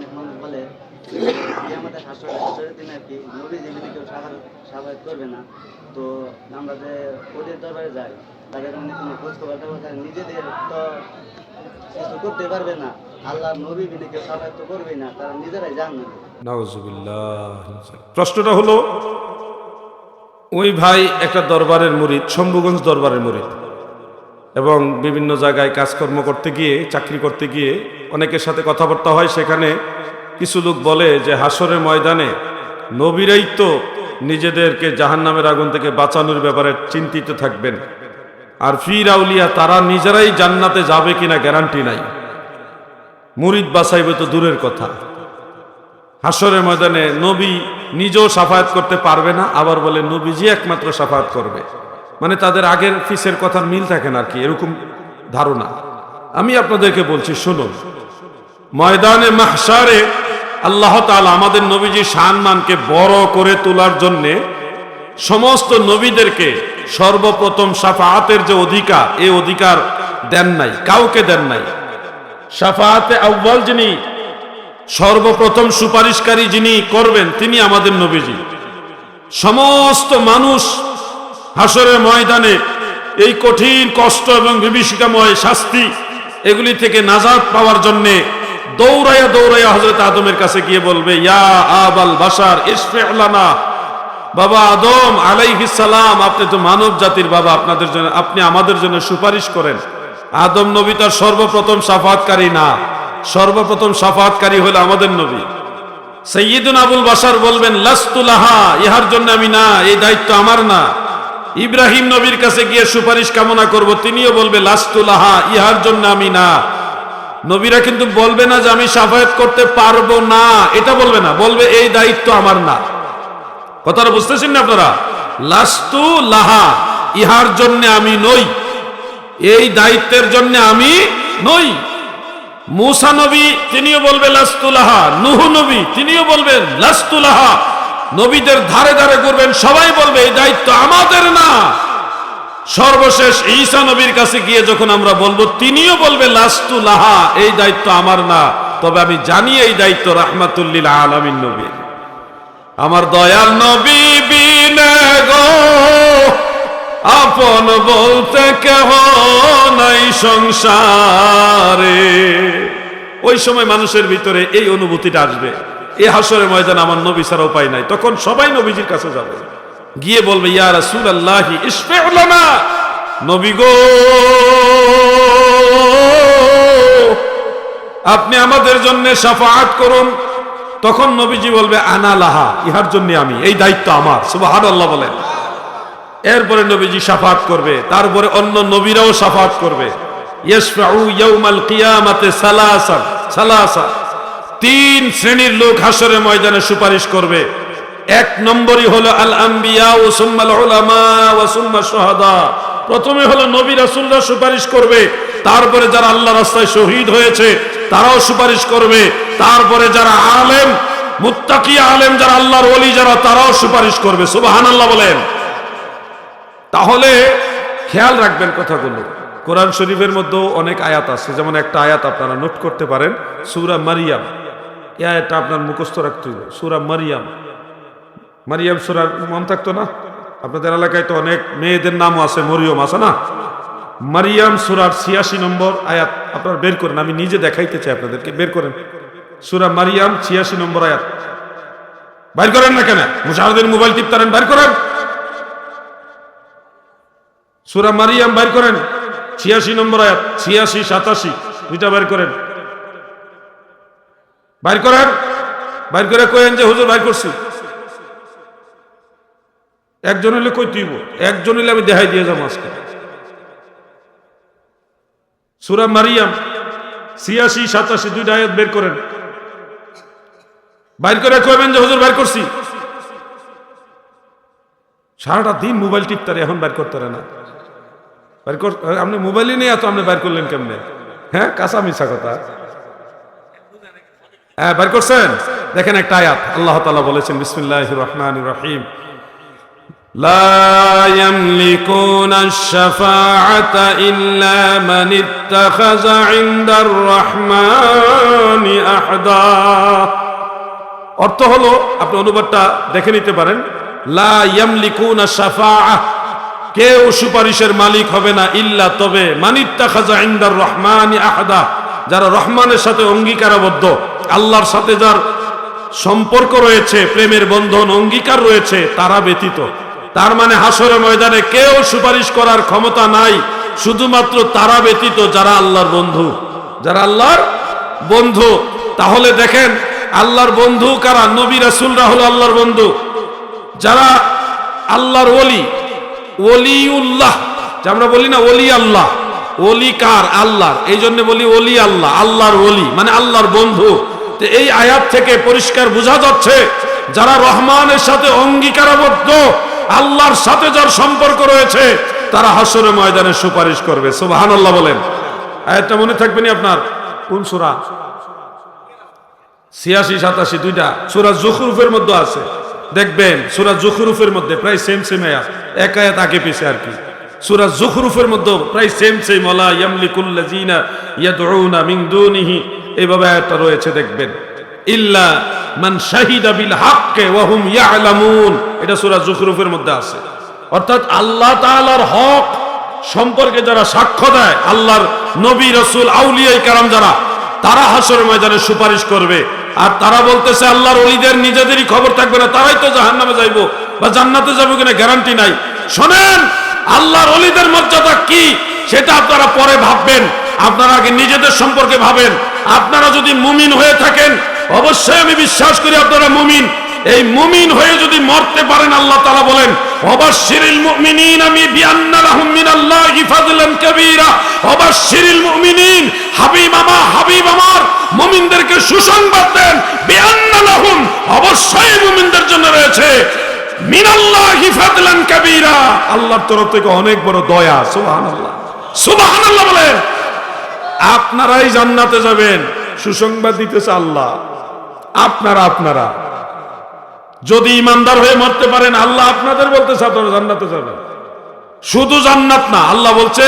অনেক মানুষ বলে আমাদের দিন আর কি নবী কেউ স্বাভাবিক করবে না, তো আমরা যে ওদের দরবারে যাই, তাদের কোনো খোঁজ খবর নিজেদের তো কিছু করতে পারবে না। আল্লাহ নবী বিনে কেউ স্বাভাবিক তো করবেই না, তারা নিজেরাই জান না প্রশ্নটা হলো, ওই ভাই একটা দরবারের মুরিদ, শম্ভুগঞ্জ দরবারের মুরিদ। এবং বিভিন্ন জায়গায় কাজকর্ম করতে গিয়ে, চাকরি করতে গিয়ে অনেকের সাথে কথাবার্তা হয়। সেখানে কিছু লোক বলে যে হাসরের ময়দানে নবীরাই তো নিজেদেরকে জাহান্নামের আগুন থেকে বাঁচানোর ব্যাপারে চিন্তিত থাকবেন। আর ফির আউলিয়া, তারা নিজেরাই জান্নাতে যাবে কিনা গ্যারান্টি নাই। মুরিদ বাছাইবে তো দূরের কথা। হাসরের ময়দানে নবী নিজেও সাফায়াত করতে পারবে না, আবার বলে, নবীজি একমাত্র সাফায়াত করবে। মানে তাদের আগের ফিসের কথার মিল থাকে না আর কি, এরকম ধারণা। আমি আপনাদেরকে বলছি, শুনুন। ময়দানে মাহসারে আল্লাহ তাআলা আমাদের নবীজি সম্মানকে বড় করে তোলার জন্যে সমস্ত নবীদেরকে সর্বপ্রথম সাফায়াতের যে অধিকার, এ অধিকার দেন নাই, কাউকে দেন নাই। সাফায়াতে আউ্বাল যিনি সর্বপ্রথম সুপারিশকারী যিনি করবেন, তিনি আমাদের নবীজি। সমস্ত মানুষ হাসরের ময়দানে এই কঠিন কষ্ট এবং বিভীষিকাময় শাস্তি এগুলি থেকে নাজাদ পাওয়ার জন্যে দৌড়াইয়া দৌড়াইয়া হজরত আদমের কাছে গিয়ে বলবে, ইয়া আবাল বাসার ইসফে আলানা বাবা আদম আলাইহিস সালাম, আপনি তো মানব জাতির বাবা, আপনাদের জন্য, আপনি আমাদের জন্য সুপারিশ করেন। আদম নবী তার সর্বপ্রথম সাফাতকারী না। সর্বপ্রথম সাফাতকারী হলো আমাদের নবী। সৈয়দুন আবুল বাসার বলবেন লাস্তুলাহা ইহার জন্য আমি না, এই দায়িত্ব আমার না। ইব্রাহিম নবীর কাছে গিয়ে সুপারিশ কামনা করব। তিনিও বলবে লাস্তুলাহা ইহার জন্য আমি না। নবীরা কিন্তু বলবে না যে আমি সাফায়াত করতে পারব না। এটা বলবে না, বলবে, এই দায়িত্ব আমার না। কথাটা বুঝতেছেন না আপনারা? লাস্তু লাহা, ইহার জন্য আমি নই। এই দায়িত্বের জন্য আমি নই। মুসা নবী, তিনিও বলবে লাস্তুলাহা নুহু নবী, তিনিও বলবেন লাস্তুলাহা নবীদের ধারে ধারে করবেন সবাই বলবে, এই দায়িত্ব আমাদের না। সর্বশেষ ঈসা নবীর কাছে গিয়ে যখন আমরা বলব, তিনিও বলবে, লাস্তু লাহা, এই দায়িত্ব আমার না। তবে আমি জানি এই দায়িত্ব রাহমাতুল্লিল আলামিন নবী আমার দয়াল নবী গো, আপন বলতে কেহ নাই সংসারে। ওই সময় মানুষের ভিতরে এই অনুভূতিটা আসবে। এ হাসরের ময়দান আমার নবী ছাড়া উপায় নাই। তখন সবাই নবীজির কাছে যাবে। গিয়ে বলবে, ইয়া রাসূল আল্লাহ নবী গো, আপনি আমাদের জন্য সাফাআত করুন। তখন নবীজি বলবে, আনা লাহা, ইহার জন্য আমি, এই দায়িত্ব আমার। সুবহানাল্লাহ বলেন। এরপরে নবীজি সাফাত করবে। তারপরে অন্য নবীরাও সাফাত করবে। ইয়াশফাউ ইয়াউমাল কিয়ামাতে সালাসা সালাসা তিন শ্রেণির লোক হাসরে ময়দানে সুপারিশ করবে। এক নম্বরই হলো আল আম্বিয়া ও প্রথমে হলো নবী রাসূলরা সুপারিশ করবে, তারপরে যারা আল্লাহ রাস্তায় শহীদ হয়েছে, তারাও সুপারিশ করবে। তারপরে যারা আলেম, মুত্তাকি আলেম, যারা আল্লাহর ওলি, যারা তারাও সুপারিশ করবে। সুবহানাল্লাহ বলেন। তাহলে খেয়াল রাখবেন কথাগুলো। কোরআন শরীফের মধ্যেও অনেক আয়াত আছে, যেমন একটা আয়াত আপনারা নোট করতে পারেন, সুরা মারিয়াম। এই আয়াতটা আপনার মুখস্থ রাখতে সুরা মারিয়াম। মারিয়াম সুরার মন থাকতো না? আপনাদের এলাকায় তো অনেক মেয়েদের নামও আছে, মরিয়ম আছে না? মারিয়াম সুরার ছিয়াশি নম্বর আয়াত আপনারা বের করেন, আমি নিজে দেখাইতে চাই আপনাদেরকে, বের করেন। সুরা মারিয়াম ছিয়াশি নম্বর আয়াত। বাইর করেন না কেন? মুশাহিদের মোবাইল টিপতারেন বাইর করেন। সুরা মারিয়াম বাইর করেন। ছিয়াশি নম্বর আয়াত, ছিয়াশি সাতাশি, দুইটা বাইর করেন। বাইর করেন। বাইর করে কয়েন যে, হুজুর, বাইর করছি। একজন হলে কই তুইব? একজন হলে আমি দেখাই দিয়ে যাব আজকে। সুরা মারিয়াম, ছিয়াশি, সাতাশি দুইটা আয়াত বের করেন। বাইর করে কইবেন যে, হুজুর, বাইর করছি। সারাটা দিন মোবাইল টিপতারে, এখন বাইর করতে পারে না। বাইর আপনি মোবাইলই নেই, এত আপনি বাইর করলেন কেমনে? হ্যাঁ কাঁচা মিশা কথা। হ্যাঁ বাইর করছেন দেখেন একটা আয়াত আল্লাহ তালা বলেছেন বিসমিল্লাহ রহমান রহিম لا يملكون الشفاعة إلا من اتخذ عند الرحمن أحدا অর্থ হলো আপনি অনুবাদটা দেখে নিতে পারেন লা ইয়ামলিকুনা শাফাআহ কেউ সুপারিশের মালিক হবে না ইল্লা তবে মানিত্তাখাজা ইনদার রহমানি আহাদা যারা রহমানের সাথে অঙ্গীকারাবদ্ধ আল্লাহর সাথে যার সম্পর্ক রয়েছে, প্রেমের বন্ধন, অঙ্গীকার রয়েছে, তারা ব্যতীত। তার মানে হাসরে ময়দানে কেউ সুপারিশ করার ক্ষমতা নাই, শুধুমাত্র তারা ব্যতীত যারা আল্লাহর বন্ধু। যারা আল্লাহর বন্ধু, তাহলে দেখেন, আল্লাহর বন্ধু কারা? নবী রাসূলরা হলো আল্লাহর বন্ধু। যারা আল্লাহর ওলি, ওলিউল্লাহ। যে আমরা বলি না ওলি আল্লাহ, ওলি কার? আল্লাহর। এই জন্য বলি ওলি আল্লাহ, আল্লাহর ওলি মানে আল্লাহর বন্ধু। তো এই আয়াত থেকে পরিষ্কার বোঝা যাচ্ছে, যারা রহমানের সাথে অঙ্গীকারাবদ্ধ, আল্লাহর সাথে যার সম্পর্ক রয়েছে, তারা হাসরে ময়দানে সুপারিশ করবে। সুবহান আল্লাহ বলেন। আয়াতটা মনে থাকবে নি আপনার? কোন সুরা? ছিয়াশি, সাতাশি, দুইটা। সুরা জুখরুফের মধ্যে আছে। দেখবেন, সুরা জুখরুফের মধ্যে প্রায় সেম সেম আয়াত। এক আয়াত আগে পিছে আর কি। সুরা জুখরুফের মধ্যে প্রায় সেম সেম ওলা ইয়ামলিকুল্লাযিনা ইয়াদউনা মিন দুনিহি এইভাবে আয়াতটা রয়েছে, দেখবেন। ইল্লা মান শাহিদা বিল হাক্কে ওয়া হুম ইয়ালামুন। এটা সূরা জুখরুফের মধ্যে আছে। অর্থাৎ আল্লাহ তাআলার হক সম্পর্কে যারা সাক্ষ্য দেয়, আল্লাহর নবী, রাসূল, আউলিয়া কারাম যারা, তারা হাসর ময়দানে সুপারিশ করবে। আর তারা বলতেছে, আল্লাহর ওলিদের নিজেদেরই খবর থাকবে না, তারাই তো জাহান্নামে যাইবো বা জান্নাতে যাবে কিনা, গ্যারান্টি নাই। শোনেন আল্লাহর ওলিদের মর্যাদা কি সেটা আপনারা পরে ভাববেন। আপনারা আগে নিজেদের সম্পর্কে ভাবেন। আপনারা যদি মুমিন হয়ে থাকেন, অবশ্যই আমি বিশ্বাস করি আপনারা মুমিন। এই মুমিন হয়ে যদি মরতে পারেন, আল্লাহ তালা বলেন আমি মুমিনিন অবশ্যই মুমিনদের জন্য রয়েছে। মিনাল্লাহি ফাদলান কাবীরা। আল্লাহর তরফ থেকে অনেক বড় দয়া, সুবহানাল্লাহ। সুবহানাল্লাহ বলেন আপনারাই জান্নাতে যাবেন। সুসংবাদ দিতেছে আল্লাহ। আপনারা আপনারা। যদি ইমানদার হয়ে মরতে পারেন, আল্লাহ আপনাদের বলতেছে, আপনারা জান্নাতে যাবেন। শুধু জান্নাত না, আল্লাহ বলছে,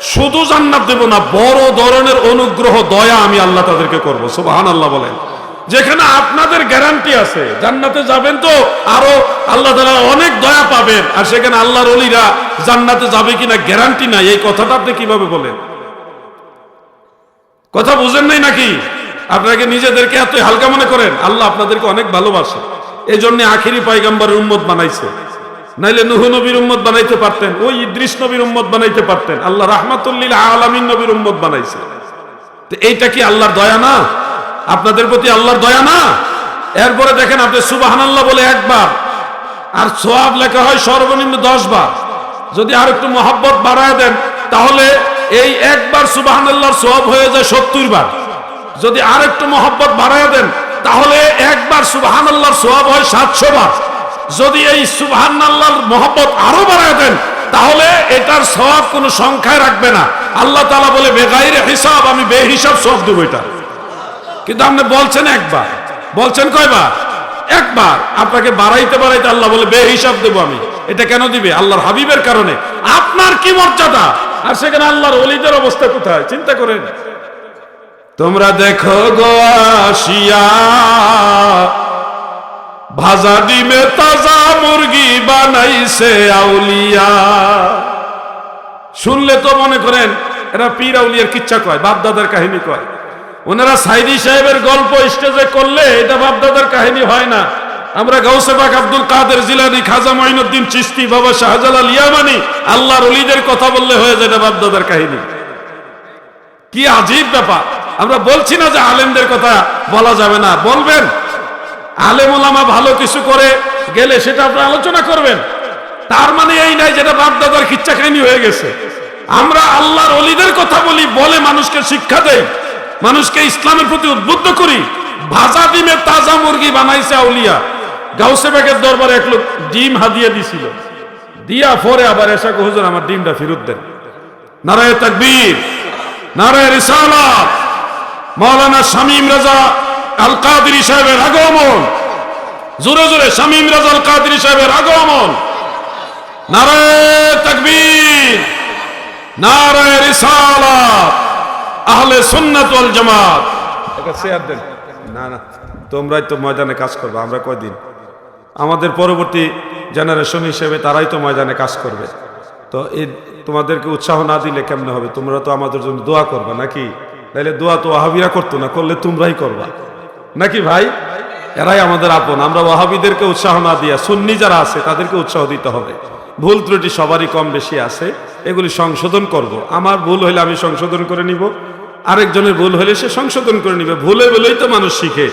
শুধু জান্নাত দেব না, বড় ধরনের অনুগ্রহ, দয়া আমি আল্লাহ তাদেরকে করব। সুবাহান আল্লাহ বলেন। যেখানে আপনাদের গ্যারান্টি আছে, জান্নাতে যাবেন তো, আরও আল্লাহ তাআলা অনেক দয়া পাবেন। আর সেখানে আল্লাহর অলিরা জান্নাতে যাবে কিনা গ্যারান্টি নাই, এই কথাটা আপনি কীভাবে বলেন? কথা বুঝেন নাই নাকি? আপনাকে নিজেদেরকে এত হালকা মনে করেন? আল্লাহ আপনাদেরকে অনেক ভালোবাসে। এই জন্য আখিরি পাইগাম্বারের উম্মত বানাইছে। নাইলে নুহু নবীর উম্মত বানাইতে পারতেন, ওই ইদ্রিস নবীর উম্মত বানাইতে পারতেন। আল্লাহ রাহমাতুল্লিল আলামিন নবীর উম্মত বানাইছে। এইটা কি আল্লাহর দয়া না? আপনাদের প্রতি আল্লাহর দয়া না? এরপরে দেখেন আপনি সুবহানাল্লাহ বলে একবার, আর সোয়াব লেখা হয় সর্বনিম্ন দশ বার যদি আর একটু মহাব্বত বাড়ায় দেন, তাহলে এই একবার সুবহানাল্লাহর সোয়াব হয়ে যায় সত্তর বার। যদি আর একটু মহব্বত বাড়ায় দেন, তাহলে একবার সুবহান আল্লাহর সোয়াব হয় সাতশো বার। যদি এই সুবহান আল্লাহর মহব্বত আরও বাড়ায় দেন, তাহলে এটার সওয়াব কোনো সংখ্যায় রাখবে না। আল্লাহ তালা বলে, বেগাইরে হিসাব, আমি বেহিসাব সব দেবো এটা। কিন্তু আপনি বলছেন একবার। বলছেন কয়বার? একবার। আপনাকে বাড়াইতে বাড়াইতে আল্লাহ বলে বে হিসাব দেবো আমি। এটা কেন দিবে? আল্লাহর হাবিবের কারণে। আপনার কি মর্যাদা? আর সেখানে আল্লাহর অলিদের অবস্থা কোথায়? চিন্তা করেন। তোমরা দেখো গো আসিয়া, ভাজা ডিমে তাজা মুরগি বানাইছে আউলিয়া। শুনলে তো মনে করেন, এরা পীর আউলিয়ার কিচ্ছা কয়, বাপদাদার কাহিনী কয়। ওনারা সাইদি সাহেবের গল্প স্টেজে করলে এটা বাপদাদার কাহিনী হয় না। আমরা গাউসে পাক আব্দুল কাদের জিলানি, খাজা মাইনুদ্দিন চিস্তি বাবা শাহজালাল ইয়ামানি, আল্লাহর অলিদের কথা বললে হয়ে যায় এটা বাপদাদার কাহিনী। কি আজীব ব্যাপার। আমরা বলছি না যে আলেমদের কথা বলা যাবে না। বলবেন। আলেম ওলামা ভালো কিছু করে গেলে সেটা আপনারা আলোচনা করবেন। তার মানে এই নাই যেটা বাপ দাদার খিচ্চা খাইনি হয়ে গেছে। আমরা আল্লাহর অলিদের কথা বলি, বলে মানুষকে শিক্ষা দেই। মানুষকে ইসলামের প্রতি উদ্বুদ্ধ করি। ভাজা ডিমের তাজা মুরগি বানাইছে আউলিয়া। গাউসে বেগের দরবারে এক লোক ডিম হাদিয়ে দিছিল। দিয়া পরে আবার এসা হুজুর, আমার ডিমটা ফেরত দেন। নারায় তাকবীর, নারায় রিসালাত। মাওলানা শামীম রাজা আল কাদরি সাহেবের আগমন। জোরে জোরে শামীম রাজা আল কাদরি সাহেবের আগমন। নারায় তাকবীর, নারায় রিসালাত। আহলে সুন্নাত ওয়াল জামাত। একটা চেয়ার দেন। না না, তোমরাই তো ময়দানে কাজ করবে, আমরা কয়দিন? আমাদের পরবর্তী জেনারেশন হিসেবে তারাই তো ময়দানে কাজ করবে। তো এই তোমাদেরকে উৎসাহ না দিলে কেমনে হবে? তোমরা তো আমাদের জন্য দোয়া করবা নাকি? তাইলে দোয়া তো ওয়াহাবিরা করতো না, করলে তোমরাই করবা। নাকি ভাই? এরাই আমাদের আপন, আমরা ওয়াহাবিদেরকে উৎসাহ না দিয়া, সুন্নি যারা আছে তাদেরকে উৎসাহ দিতে হবে। ভুল ত্রুটি সবারই কম বেশি আছে, এগুলি সংশোধন করব। আমার ভুল হলে আমি সংশোধন করে নিব, আরেকজনের ভুল হলে সে সংশোধন করে নিবে। ভুলে বলেই তো মানুষ শিখে।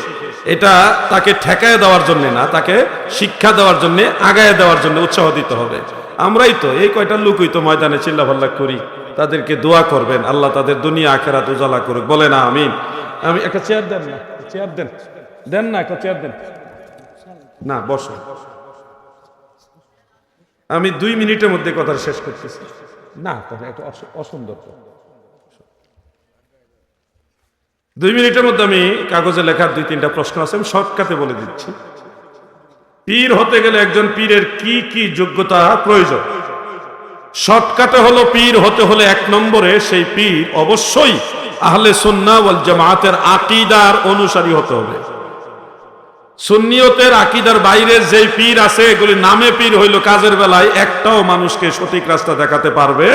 এটা তাকে ঠেকায় দেওয়ার জন্য না, তাকে শিক্ষা দেওয়ার জন্য, আগায় দেওয়ার জন্য উৎসাহ দিতে হবে। আমরাই তো, এই কয়টা লুকুই তো ময়দানে চিল্লাভাল্লা করি, তাদেরকে দোয়া করবেন, আল্লাহ তাদের দুনিয়া আখেরাত উজালা করুক। বলে না আমি আমি একটা চেয়ার দেন না, চেয়ার দেন। দেন না একটা চেয়ার দেন। না বসো আমি দুই মিনিটের মধ্যে কথা শেষ করতেছি। না তাহলে এটা অস- অসুন্দর দুই মিনিটের মধ্যে আমি কাগজে লেখার দুই তিনটা প্রশ্ন আছে আমি শর্টকাটে বলে দিচ্ছি। পীর হতে গেলে একজন পীরের কি কি যোগ্যতা প্রয়োজন? শর্টকাটে হলো পীর হতে হলে এক নম্বরে সেই পীর অবশ্যই আহলে সুন্না ওয়াল জামাতের আকিদার অনুসারী হতে হবে। সুন্নিয়তের আকিদার বাইরে যে পীর আছে, এগুলি নামে পীর হইল কাজের বেলায় একটাও মানুষকে সঠিক রাস্তা দেখাতে পারবে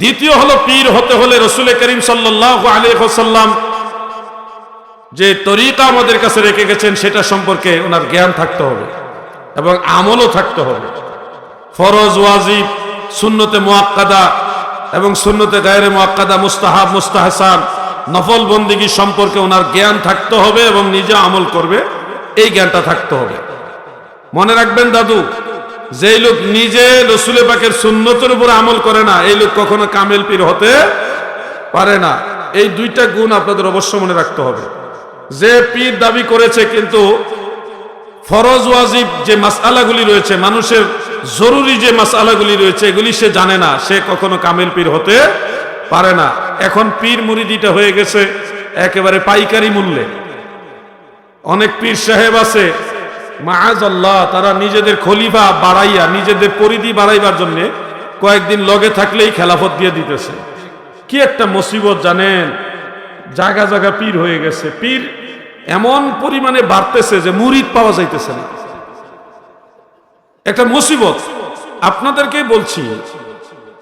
দ্বিতীয় হলো পীর হতে হলে রসুল করিম সাল্লাহ আলিহাসাল্লাম যে তরিকা আমাদের কাছে রেখে গেছেন, সেটা সম্পর্কে ওনার জ্ঞান থাকতে হবে এবং আমলও থাকতে হবে। ফরজ, ওয়াজিব, সুন্নতে মোয়াক্কাদা এবং সুন্নতে গায়রে মোয়াক্কাদা মুস্তাহাব, মুস্তাহসান নফল বন্দিগি সম্পর্কে ওনার জ্ঞান থাকতে হবে এবং নিজে আমল করবে, এই জ্ঞানটা থাকতে হবে। মনে রাখবেন দাদু, যেই লোক নিজে রসুলে পাকের সুন্নতের উপর আমল করে না, এই লোক কখনো কামেল পীর হতে পারে না। এই দুইটা গুণ আপনাদের অবশ্য মনে রাখতে হবে। যে পীর দাবি করেছে কিন্তু ফরজ ওয়াজিব যে মাসআলাগুলি রয়েছে, মানুষের জরুরি যে মাসআলাগুলি রয়েছে, এগুলি সে জানে না, সে কখনো কামেল পীর হতে পারে না। এখন পীর মুরিদিটা হয়ে গেছে একেবারে পাইকারি মূল্যে। অনেক পীর সাহেব আছে মাআজ আল্লাহ তারা নিজেদের খলিফা বাড়াইয়া, নিজেদের পরিধি বাড়াইবার জন্য কয়েকদিন লগে থাকলেই খেলাফত দিয়ে দিতেছে। কি একটা মুসিবত জানেন? জায়গা জায়গা পীর হয়ে গেছে। পীর এমন পরিমাণে বাড়তেছে যে মুরিদ পাওয়া যাইতেছে না। একটা মুসিবত। আপনাদেরকে বলছি,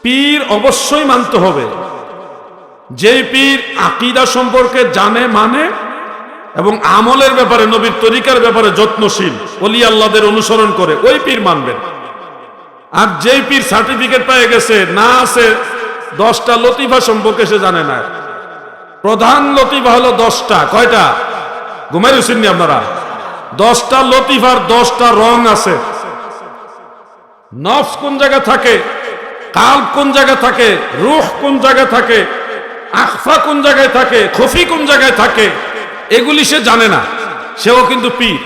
পীর অবশ্যই মানতে হবে। যেই পীর আকিদা সম্পর্কে জানে মানে এবং আমলের ব্যাপারে, নবীর তরিকার ব্যাপারে যত্নশীল অলি আল্লাহদের অনুসরণ করে, ওই পীর মানবেন। আর যেই পীর সার্টিফিকেট পেয়ে গেছে, না আছে, দশটা লতিফা সম্পর্কে সে জানে না। প্রধান লতিফা হলো দশটা, কয়টা? ঘুমাই রুসিননি আপনারা? দশটা লতিফার দশটা রং আছে। নফস কোন জায়গা থাকে? কাল কোন জায়গা থাকে? রুখ কোন জায়গায় থাকে? আখফা কোন জায়গায় থাকে, খফি কোন জায়গায় থাকে, এগুলি সে জানে না। সেও কিন্তু পীর।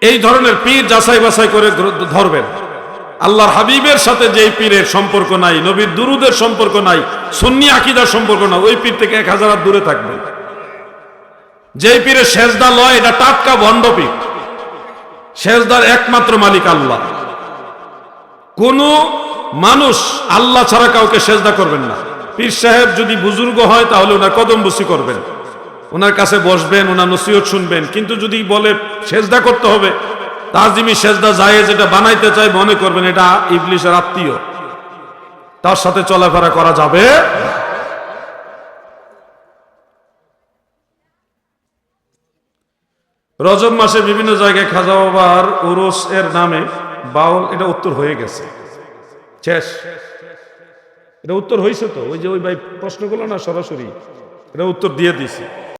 এই ধরনের পীর যাচাই বাছাই করে ধরবেন। আল্লাহর হাবিবের সাথে যে পীরের সম্পর্ক নাই, নবীর দুরুদের সম্পর্ক নাই, সুন্নি আকিদার সম্পর্ক না, ওই পীর থেকে এক হাজার দূরে থাকবে যেই পীরের সেজদা লয়, এটা টাটকা ভণ্ড পীর। সেজদার একমাত্র মালিক আল্লাহ। কোন মানুষ আল্লাহ ছাড়া কাউকে সেজদা করবেন না। পীর সাহেব যদি বুজুর্গ হয়, তাহলে ওনার কদম বসি করবেন। ওনার কাছে বসবেন, ওনার নসিহত শুনবেন। কিন্তু যদি বলে, সেজদা করতে হবে, তাজিমি সেজদা যায় যেটা বানাইতে চাই মনে করবেন এটা ইবলিশের আত্মীয়। তার সাথে চলাফেরা করা যাবে রজব মাসে বিভিন্ন জায়গায় খাজা বাবার উরুস এর নামে বাউল, এটা উত্তর হয়ে গেছে। শেষ। এটা উত্তর হয়েছে তো? ওই যে ওই ভাই প্রশ্ন করল না সরাসরি? এটা উত্তর দিয়ে দিছি।